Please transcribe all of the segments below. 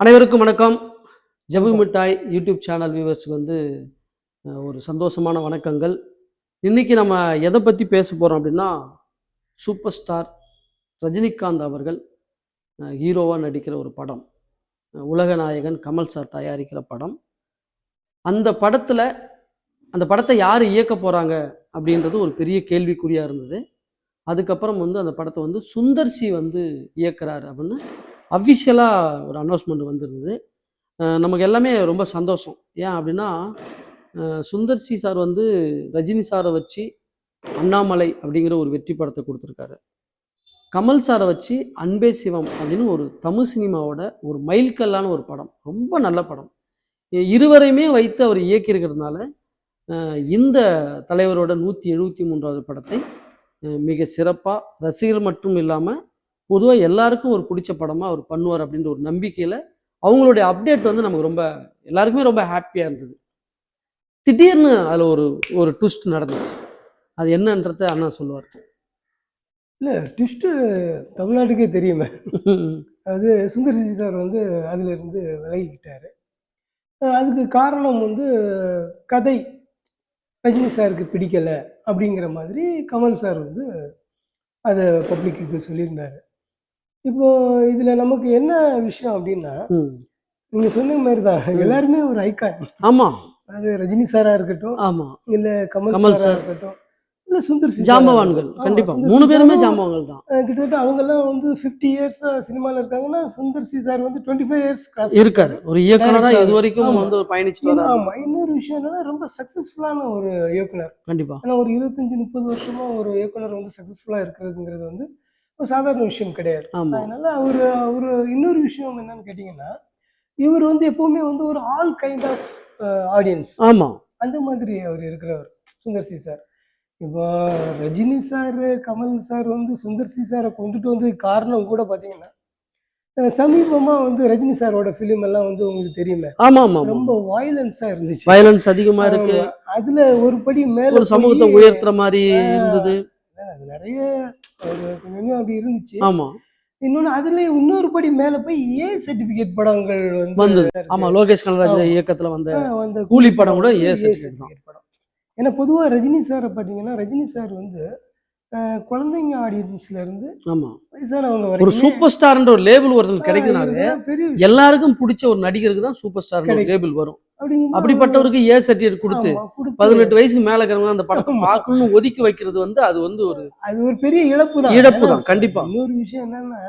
அனைவருக்கும் வணக்கம். ஜவு மிட்டாய் யூடியூப் சேனல் வியூவர்ஸுக்கு வந்து ஒரு சந்தோஷமான வணக்கங்கள். இன்னைக்கு நம்ம எதை பற்றி பேச போகிறோம் அப்படின்னா சூப்பர் ஸ்டார் ரஜினிகாந்த் அவர்கள் ஹீரோவாக நடிக்கிற ஒரு படம். உலக நாயகன் கமல் சார் தயாரிக்கிற படம். அந்த படத்தில் அந்த படத்தை யார் இயக்க போகிறாங்க அப்படின்றது ஒரு பெரிய கேள்விக்குறியாக இருந்தது. அதுக்கப்புறம் வந்து அந்த படத்தை வந்து சுந்தர் சி வந்து இயக்கிறார் அப்படின்னு அஃபிஷியலாக ஒரு அனௌன்ஸ்மெண்ட் வந்திருந்தது. நமக்கு எல்லாமே ரொம்ப சந்தோஷம். ஏன் அப்படின்னா சுந்தர் சி சார் வந்து ரஜினி சாரை வச்சு அண்ணாமலை அப்படிங்கிற ஒரு வெற்றி படத்தை கொடுத்துருக்காரு. கமல் சாரை வச்சு அன்பே சிவம் அப்படின்னு ஒரு தமிழ் சினிமாவோட ஒரு மைல்கல்லான ஒரு படம். ரொம்ப நல்ல படம். இருவரையுமே வைத்து அவர் இயக்கியிருக்கிறதுனால இந்த தலைவரோட நூற்றி எழுபத்தி மூன்றாவது படத்தை மிக சிறப்பாக ரசிகர்கள் மட்டும் இல்லாமல் பொதுவாக எல்லாருக்கும் ஒரு பிடிச்ச படமாக அவர் பண்ணுவார் அப்படின்ற ஒரு நம்பிக்கையில் அவங்களுடைய அப்டேட் வந்து நமக்கு ரொம்ப எல்லாருக்குமே ரொம்ப ஹாப்பியாக இருந்தது. திடீர்னு அதில் ஒரு ஒரு ட்விஸ்ட் நடந்துச்சு. அது என்னன்றத அண்ணா சொல்லுவார். இல்லை ட்விஸ்ட்டு தமிழ்நாட்டுக்கே தெரியுமே. அது சுந்தர் சி சார் வந்து அதிலிருந்து விலகிக்கிட்டாரு. அதுக்கு காரணம் வந்து கதை ரஜினி சாருக்கு பிடிக்கலை அப்படிங்கிற மாதிரி கமல் சார் வந்து அதை பப்ளிக்கு சொல்லியிருந்தாரு. இப்போ இதில் நமக்கு என்ன விஷயம் அப்படின்னா ம். நீங்கள் சொன்ன மாதிரி தான் எல்லாருமே ஒரு ஐகான் ஆமா. அது ரஜினி சாராக இருக்கட்டும் ஆமா. இல்லை கமல் கமல் சார். இருக்கட்டும் இல்லை சுந்தர் சி சாரா ஜாம்பவான்கள். ஆமா, கண்டிப்பா. மூணு பேருமே ஜாம்பவான்கள் தான். கிட்டத்தட்ட அவங்கெல்லாம் வந்து ஃபிஃப்டி இயர்ஸாக சினிமாவில் இருக்காங்கன்னா சுந்தர் சி சார் வந்து டுவெண்ட்டி ஃபைவ் இயர்ஸ் கிராஸ் இருக்காரு. ஒரு இயக்குனரா. இது வரைக்கும் ஆமா. வந்து ஒரு பயணிச்சுட்டு வராரு. ஆமாம் இன்னொரு விஷயம் என்னன்னா ரொம்ப சக்ஸஸ்ஃபுல்லான ஒரு இயக்குனர். கண்டிப்பா. ஏன்னா ஒரு இருபத்தஞ்சி முப்பது வருஷமா ஒரு இயக்குனர் வந்து சக்ஸஸ்ஃபுல்லாக இருக்கிறதுங்கிறது வந்து ஒரு சாதாரண விஷயம் கிடையாது. அதனால அவர் அவர் இன்னொரு விஷயம் என்னன்னு கேட்டிங்கன்னா இவர் வந்து எப்பவுமே வந்து ஒரு ஆல் கைண்ட் ஆஃப் ஆடியன்ஸ் ஆமா. அந்த மாதிரி அவர் இருக்கிறவர் சுந்தர் சி சார். இப்போ ரஜினி சார் கமல் சார் வந்து சுந்தர் சி சாரை கொண்டுட்டு வந்து காரணம் கூட பார்த்தீங்கன்னா அஹ் சமீபமா வந்து ரஜினி சாரோட ஃபிலிம் எல்லாம் வந்து உங்களுக்கு தெரியுமே? ஆமா ஆமா ரொம்ப வயலன்ஸா இருந்துச்சு. வயலன்ஸ் அதிகமா இருக்கு. அதுல ஒரு படி மேல ஒரு சமூகத்தை உயர்த்துற மாதிரி இருந்தது. அது நிறைய ஒரு கொஞ்சம் அப்படி இருந்துச்சு ஆமா இன்னொன்னு அதுல இன்னொரு படி மேல போய் ஏ சர்டிபிகேட் படங்கள் வந்து. ஆமா லோகேஷ் கனராஜ். இயக்கத்துல வந்த வந்த கூலி படம் கூட ஏ certificate படம் ஏன்னா பொதுவா ரஜினி சாரை பார்த்தீங்கன்னா ரஜினி சார் வந்து குழந்தைங்க ஆடியன்ஸ்ல இருந்து ஆமா வயசானவங்க ஒரு சூப்பர் ஸ்டார்ன்ற ஒரு லேபிள் பெரிய விஷயம். எல்லாருக்கும் பிடிச்ச ஒரு நடிகருக்கு தான் சூப்பர் ஸ்டார். லேபிள் வரும் அப்படிப்பட்டவருக்கு ஏ சர்டிஃபிகேட் கொடுத்து பதினெட்டு வயசுக்கு மேல இருக்கிறவங்க அந்த படத்தை. பார்க்கணும்னு ஒதுக்கி வைக்கிறது வந்து அது வந்து ஒரு அது ஒரு பெரிய இழப்பு தான் இழப்பு தான், கண்டிப்பா. இன்னொரு விஷயம் என்னன்னா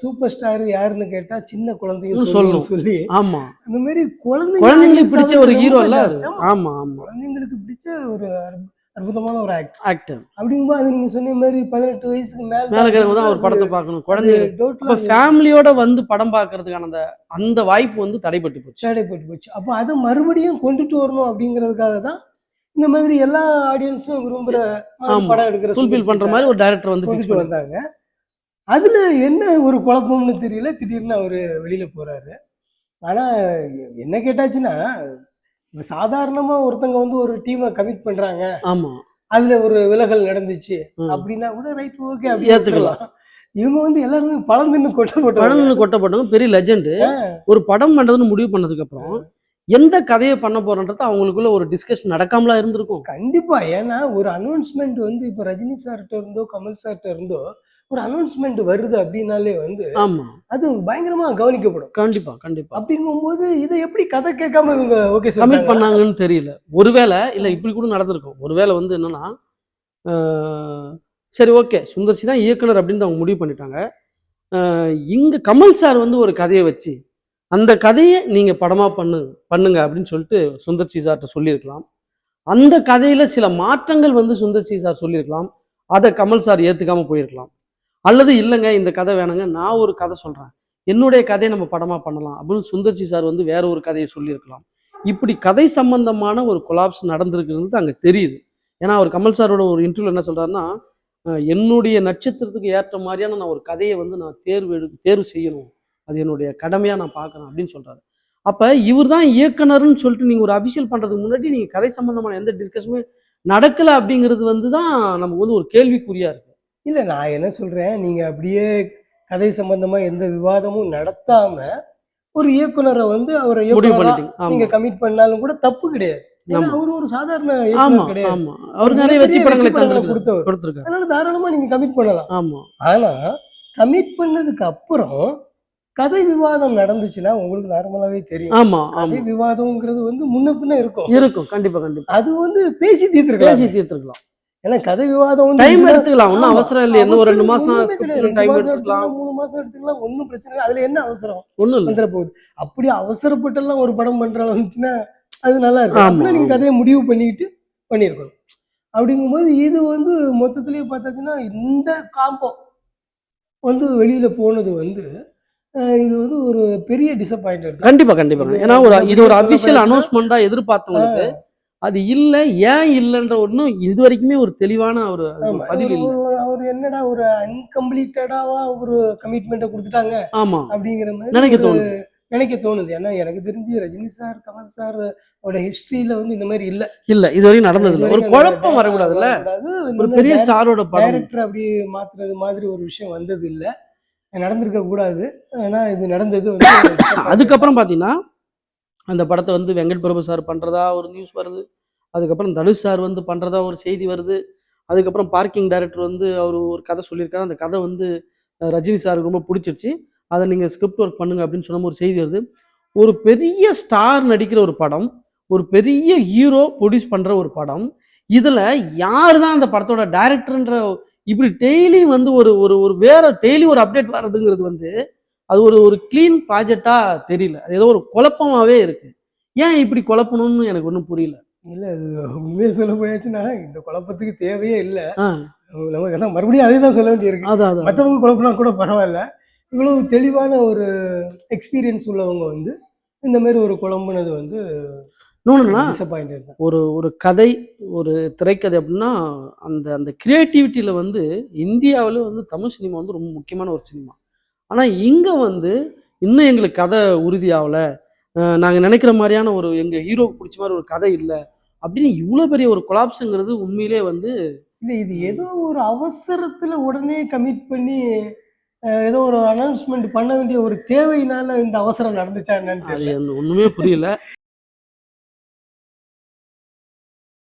சூப்பர் ஸ்டார் யாருன்னு கேட்டா சின்ன குழந்தையும் சொல்லணும். சொல்லி ஆமா அந்த மாதிரி குழந்தைங்க குழந்தைங்களுக்கு பிடிச்ச ஒரு ஹீரோ இல்ல. ஆமா. ஆமா குழந்தைங்களுக்கு பிடிச்ச ஒரு அற்புதமான ஒரு ஆக்ட் ஆக்டர் அப்படிங்கும்போது அது நீங்க சொன்ன மாதிரி பதினெட்டு வயசுக்கு மேல மேல இருக்கிறவங்க தான் ஒரு படத்தை பார்க்கணும். குழந்தைங்க ஃபேமிலியோட வந்து படம் பார்க்கறதுக்கான அந்த அந்த வாய்ப்பு வந்து தடைப்பட்டு போச்சு. தடைப்பட்டு போச்சு. அப்போ அதை மறுபடியும் கொண்டுட்டு வரணும் அப்படிங்கிறதுக்காக தான் இந்த மாதிரி எல்லா ஆடியன்ஸும் விரும்புற ஆமா. படம் எடுக்கிற ஃபுல்ஃபில் பண்ற மாதிரி ஒரு டைரக்டர் வந்து கொண்டுட்டு வந்தாங்க. அதுல என்ன ஒரு குழப்பம்னு தெரியல. திடீர்னு அவரு வெளியில போறாரு. ஆனா என்ன கேட்டாச்சுன்னா இப்ப சாதாரணமா ஒருத்தங்க வந்து ஒரு டீமை கமிட் பண்றாங்க. ஆமா. அதுல ஒரு விலகல் நடந்துச்சு. அப்படின்னா கூட ரைட் ஓகே ஏத்துக்கலாம். இவங்க வந்து எல்லாருமே பழம் தின்னு கொட்ட படம் போட்டாங்க கொட்டப்பட்டவங்க பெரிய லெஜெண்ட் ஒரு படம் பண்றதுன்னு முடிவு பண்ணதுக்கு அப்புறம் எந்த கதையை பண்ண போறன்றது அவங்களுக்குள்ள ஒரு டிஸ்கஷன் நடக்காமலா இருந்திருக்கும். கண்டிப்பா. ஏன்னா ஒரு அனௌன்ஸ்மெண்ட் வந்து இப்போ ரஜினி சார்கிட்ட இருந்தோ கமல் சார்கிட்ட இருந்தோ ஒரு அனௌன்ஸ்மெண்ட் வருது அப்படின்னாலே வந்து ஆமா. அது பயங்கரமா கவனிக்கப்படும். கண்டிப்பா கண்டிப்பா. அப்படிங்கும்போது இதை எப்படி கதை கேட்காம இவங்க ஓகே கமிட் பண்ணாங்கன்னு தெரியல. ஒருவேளை இல்ல இப்படி கூட நடந்திருக்கும். ஒருவேளை வந்து என்னன்னா சரி ஓகே சுந்தர்சி தான் இயக்குனர் அப்படின்னு அவங்க முடிவு பண்ணிட்டாங்க. இங்க கமல் சார் வந்து ஒரு கதையை வச்சு அந்த கதையை நீங்க படமா பண்ணு பண்ணுங்க அப்படின்னு சொல்லிட்டு சுந்தர்சி சார்கிட்ட சொல்லியிருக்கலாம். அந்த கதையில சில மாற்றங்கள் வந்து சுந்தர்சி சார் சொல்லியிருக்கலாம். அதை கமல் சார் ஏத்துக்காம போயிருக்கலாம். அல்லது இல்லைங்க இந்த கதை வேணுங்க நான் ஒரு கதை சொல்கிறேன் என்னுடைய கதையை நம்ம படமாக பண்ணலாம். அப்படின்னு சுந்தர்சி சார் வந்து வேற ஒரு கதையை சொல்லியிருக்கலாம். இப்படி கதை சம்பந்தமான ஒரு கொலாப்ஸ் நடந்திருக்கிறது அங்கே தெரியுது. ஏன்னா அவர் கமல் சாரோட ஒரு இன்டர்வியூ என்ன சொல்கிறாருன்னா என்னுடைய நட்சத்திரத்துக்கு ஏற்ற மாதிரியான நான் ஒரு கதையை வந்து நான் தேர்வு எடு தேர்வு செய்யணும். அது என்னுடைய கடமையாக நான் பார்க்கறேன் அப்படின்னு சொல்கிறாரு அப்போ இவர் தான் இயக்குனர்னு சொல்லிட்டு நீங்கள் ஒரு அபிஷியல் பண்ணுறதுக்கு முன்னாடி நீங்கள் கதை சம்பந்தமான எந்த டிஸ்கஷனுமே நடக்கலை அப்படிங்கிறது வந்து தான் நமக்கு வந்து ஒரு கேள்விக்குறியாக இருக்குது இல்ல நான் என்ன சொல்றேன்? நீங்க அப்படியே கதை சம்பந்தமா எந்த விவாதமும் நடத்தாம ஒரு இயக்குனரை வந்து அவரை இயக்குனரா நீங்க கமிட் பண்ணாலும் கூட தப்பு கிடையாது. அவர் ஒரு சாதாரண இயக்குனர் கிடையாது. அவர் நிறைய வெற்றி படங்களை கொடுத்தவர். அதனால தாராளமா நீங்க கமிட் பண்ணலாம். ஆமா. ஆனா கமிட் பண்ணதுக்கு அப்புறம் கதை விவாதம் நடந்துச்சுன்னா உங்களுக்கு நார்மலாவே தெரியும். ஆமா. கதை விவாதம்ங்கிறது வந்து முன்ன பின்ன இருக்கும். இருக்கும். கண்டிப்பா கண்டிப்பா. அது வந்து பேசி தீர்த்துருக்கலாம். பேசி தீர்த்துருக்கலாம். ஏன்னா கதை விவாதம் வந்து டைம். எடுத்துக்கலாம். ஒன்றும். அவசரம் இல்லை. இன்னும் ஒரு ரெண்டு மாசம் டைம் எடுத்துக்கலாம் மூணு மாசம் எடுத்துக்கலாம் ஒன்றும் பிரச்சனை இல்லை. அதுல என்ன அவசரம்? ஒன்றும் வந்துட போகுது. அப்படி அவசரப்பட்டெல்லாம் ஒரு படம் பண்ற வந்துச்சுன்னா அது நல்லா இருக்கும். அப்படின்னா நீங்க. கதையை முடிவு பண்ணிட்டு பண்ணியிருக்கணும் அப்படிங்கும்போது இது வந்து மொத்தத்திலேயே பார்த்தாச்சுன்னா இந்த காம்போ வந்து வெளியில போனது வந்து இது வந்து ஒரு பெரிய டிசப்பாயின்ட் கண்டிப்பா கண்டிப்பா. ஏன்னா ஒரு இது ஒரு அபிஷியல் அனௌன்ஸ்மெண்டா எதிர்பார்த்தவங்களுக்கு அது இல்ல ஏன் இல்லைன்ற ஒன்றும் இது வரைக்குமே ஒரு தெளிவான ஒரு ஒரு- அவர் என்னடா ஒரு அன்கம்ப்ளீட்டடாவா ஒரு கமிட்மெண்ட்டை கொடுத்துட்டாங்க ஆமா. அப்படிங்கிற மாதிரி நினைக்க தோணுது. நினைக்க தோணுது. ஏன்னா எனக்கு தெரிஞ்சு ரஜினி சார் கமல் சார் ஓட ஹிஸ்டரியில வந்து இந்த மாதிரி இல்ல. இல்ல இது வரைக்கும் நடந்தது இல்ல. ஒரு குழப்பம் வரக்கூடாதுல்ல? ஒரு பெரிய ஸ்டாரோட டைரக்டர் அப்படி மாத்துறது மாதிரி ஒரு விஷயம் வந்தது இல்ல. நடந்திருக்க கூடாது. ஆனா இது நடந்தது அதுக்கப்புறம் பாத்தீங்கன்னா அந்த படத்தை வந்து வெங்கட் பிரபு சார் பண்ணுறதா ஒரு நியூஸ் வருது. அதுக்கப்புறம் தனுஷ் சார் வந்து பண்ணுறதா ஒரு செய்தி வருது. அதுக்கப்புறம் பார்க்கிங் டைரக்டர் வந்து அவர் ஒரு கதை சொல்லியிருக்காரு. அந்த கதை வந்து ரஜினி சாருக்கு ரொம்ப பிடிச்சிருச்சு. அதை நீங்கள் ஸ்கிரிப்ட் ஒர்க் பண்ணுங்க அப்படின்னு சொன்ன ஒரு செய்தி வருது. ஒரு பெரிய ஸ்டார் நடிக்கிற ஒரு படம் ஒரு பெரிய ஹீரோ ப்ரொடியூஸ் பண்ணுற ஒரு படம் இதில் யார் தான் அந்த படத்தோட டைரக்டர்ன்ற இப்படி டெய்லி வந்து ஒரு ஒரு ஒரு வேற டெய்லி ஒரு அப்டேட் வர்றதுங்கிறது வந்து அது ஒரு ஒரு க்ளீன் ப்ராஜெக்டாக தெரியல. அது ஏதோ ஒரு குழப்பமாகவே இருக்கு. ஏன் இப்படி குழப்பணும்னு எனக்கு ஒன்றும் புரியல. இல்ல அது உண்மையை சொல்ல போயாச்சுன்னா இந்த குழப்பத்துக்கு தேவையே இல்ல. நமக்கு எல்லாம் மறுபடியும் அதே தான் சொல்ல வேண்டியிருக்கு. அதான் மற்றவங்க குழப்பினா கூட பரவாயில்ல. இவ்வளவு தெளிவான ஒரு எக்ஸ்பீரியன்ஸ் உள்ளவங்க வந்து இந்த மாதிரி ஒரு குழம்புனது வந்து ஒரு ஒரு கதை ஒரு திரைக்கதை அப்படின்னா அந்த அந்த கிரியேட்டிவிட்டியில் வந்து இந்தியாவில் வந்து தமிழ் சினிமா வந்து ரொம்ப முக்கியமான ஒரு சினிமா. ஆனால் இங்கே வந்து இன்னும் எங்களுக்கு கதை உறுதியாகலை. நாங்கள் நினைக்கிற மாதிரியான ஒரு எங்கள் ஹீரோவுக்கு பிடிச்ச மாதிரி ஒரு கதை இல்லை. அப்படின்னு இவ்வளோ பெரிய ஒரு கொலாப்ஸுங்கிறது உண்மையிலே வந்து இல்ல இது ஏதோ ஒரு அவசரத்துல உடனே கமிட் பண்ணி ஏதோ ஒரு அனௌன்ஸ்மெண்ட் பண்ண வேண்டிய ஒரு தேவையினால இந்த அவசரம் நடந்துச்சா என்னன்னு ஒன்றுமே புரியல.